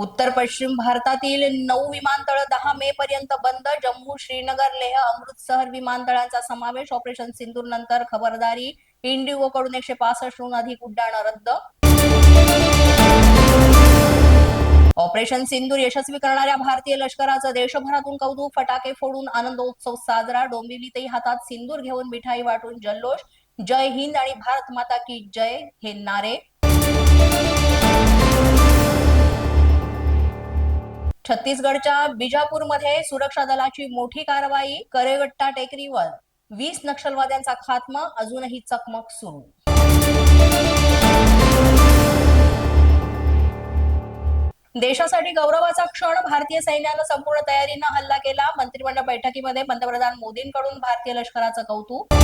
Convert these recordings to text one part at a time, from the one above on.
उत्तर पश्चिम भारतातील नऊ विमानतळ दहा मे पर्यंत बंद. जम्मू श्रीनगर लेह अमृतसर विमानतळांचा समावेश. ऑपरेशन सिंदूर नंतर खबरदारी. इंडिगो कडून एकशे पासष्टहून अधिक उड्डाण रद्द. ऑपरेशन सिंदूर यशस्वी करणाऱ्या भारतीय लष्कराचं देशभरातून कौतुक. फटाके फोडून आनंदोत्सव साजरा. डोंबिवलीतही हातात सिंदूर घेऊन मिठाई वाटून जल्लोष. जय हिंद आणि भारत माता की जय हे नारे. छत्तीसगडच्या बिजापूरमध्ये सुरक्षा दलाची मोठी कारवाई करेगट्टा टेकडीवर वीस नक्षलवाद्यांचा खात्मा अजूनही चकमक सुरू. देशासाठी गौरवाचा क्षण भारतीय सैन्यानं संपूर्ण तयारीनं हल्ला केला. मंत्रिमंडळ बैठकीमध्ये पंतप्रधान मोदींकडून भारतीय लष्कराचं कौतुक.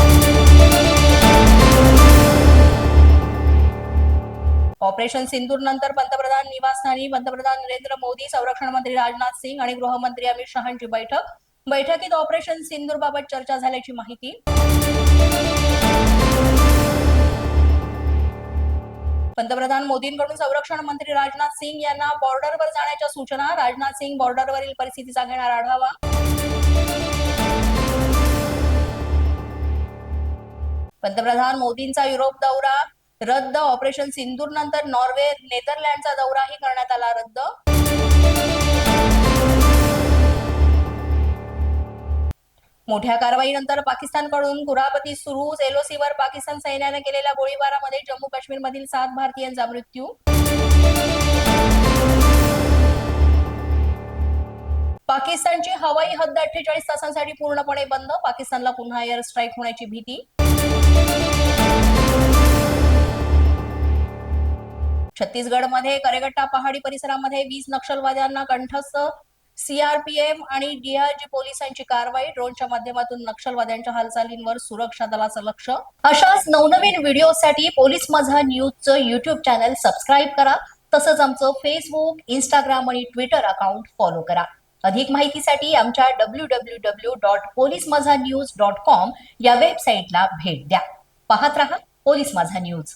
ऑपरेशन सिंदूर नंतर पंतप्रधान निवासस्थानी पंतप्रधान नरेंद्र मोदी संरक्षण मंत्री राजनाथ सिंग आणि गृहमंत्री अमित शहांची बैठक. बैठकीत ऑपरेशन सिंदूर बाबत चर्चा झाल्याची माहिती. पंतप्रधान मोदींकडून संरक्षण मंत्री राजनाथ सिंग यांना बॉर्डरवर जाण्याच्या सूचना. राजनाथ सिंग बॉर्डरवरील परिस्थितीचा घेणार आढावा. पंतप्रधान मोदींचा युरोप दौरा. रद्द. ऑपरेशन सिंदूर नंतर नॉर्वे नेदरलँडचा दौराही करण्यात आला रद्द. मोठ्या कारवाईनंतर पाकिस्तानकडून कुरापती सुरू. एलओसीवर पाकिस्तान सैन्याने केलेल्या गोळीबारामध्ये जम्मू काश्मीरमधील सात भारतीयांचा मृत्यू. पाकिस्तानची हवाई हद्द अठ्ठेचाळीस तासांसाठी पूर्णपणे बंद. पाकिस्तानला पुन्हा एअर स्ट्राईक होण्याची भीती. छत्तीसगडमध्ये करेगट्टा पहाडी परिसरामध्ये वीस नक्षलवाद्यांना कंठस्थ सीआरपीएफ आणि डीआरजी पोलिसांची कारवाई ड्रोनच्या माध्यमातून नक्षलवाद्यांच्या हालचालींवर सुरक्षा दलाचं लक्ष. अशाच नवनवीन व्हिडिओसाठी पोलीस माझा न्यूजचं युट्यूब चॅनल सबस्क्राईब करा. तसंच आमचं फेसबुक इंस्टाग्राम आणि ट्विटर अकाउंट फॉलो करा. अधिक माहितीसाठी आमच्या W W W dot police Majha news dot com या वेबसाईटला भेट द्या. पाहत रहा पोलीस माझा न्यूज.